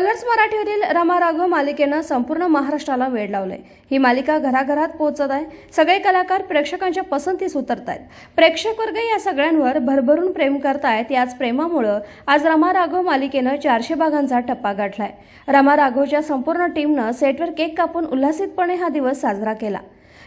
Colours मराठीवरील रमा राघव मालिकेनं संपूर्ण महाराष्ट्राला वेळ लावलंय. ही मालिका घराघरात पोहोचत आहे. सगळे कलाकार प्रेक्षकांच्या पसंतीस उतरत आहेत प्रेक्षक वर्ग या सगळ्यांवर भरभरून प्रेम करतायत. याच प्रेमामुळं आज रमा राघव मालिकेनं चारशे भागांचा टप्पा गाठलाय. रमा राघवच्या संपूर्ण टीमनं सेटवर केक कापून उल्हासितपणे हा दिवस साजरा केला.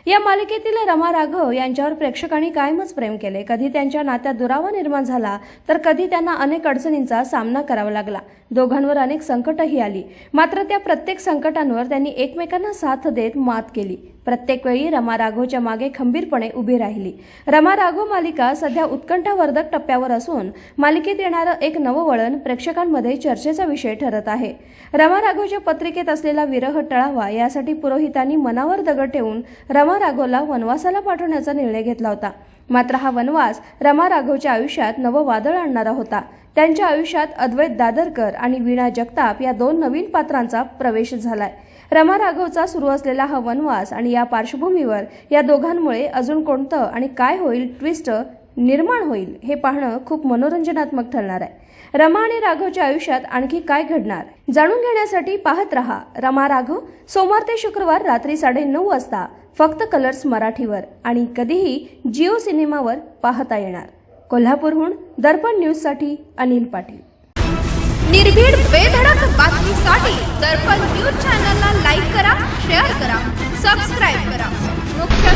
या मालिकेतील रमा राघव यांच्यावर प्रेक्षकांनी कायमच प्रेम केले. कधी त्यांच्या नात्यात दुरावा निर्माण झाला तर कधी त्यांना अनेक अडचणींचा सामना करावा लागला. दोघांवर अनेक संकटही आली. मात्र त्या प्रत्येक संकटांवर त्यांनी एकमेकांना साथ देत मात केली. प्रत्येक वेळी रमा राघोच्या मागे खंबीरपणे उभी राहिली. रमा राघो मालिका सध्या उत्कंठावर्धक टप्प्यावर असून मालिकेत येणारं एक नवं वळण प्रेक्षकांमध्ये चर्चेचा विषय ठरत आहे. रमा राघोच्या पत्रिकेत असलेला विरह टळावा यासाठी पुरोहितांनी मनावर दगड ठेवून रमा राघोला वनवासाला पाठवण्याचा निर्णय घेतला होता. मात्र हा वनवास रमा राघवच्या आयुष्यात नवं वादळ आणणारा होता. त्यांच्या आयुष्यात अद्वैत दादरकर आणि वीणा जगताप या दोन नवीन पात्रांचा प्रवेश झालाय. रमा राघवचा सुरू असलेला हा वनवास आणि या पार्श्वभूमीवर या दोघांमुळे अजून कोणतं आणि काय होईल ट्विस्ट निर्माण होईल हे पाहणं खूप मनोरंजनात्मक ठरणार आहे. रमा आणि राघवच्या आयुष्यात आणखी काय घडणार? जाणून घेण्यासाठी पाहत रहा. रमा राघव सोमवार ते शुक्रवार रात्री साडेनऊ वाजता फक्त कलर्स मराठीवर आणि कधीही जिओ सिनेमावर पाहता येणार. कोल्हापूरहून दर्पण न्यूजसाठी अनिल पाटील. निर्भीड बेधडक बातमीसाठी दर्पण न्यूज चॅनलला लाईक करा शेअर करा सबस्क्राईब करा. मुख्य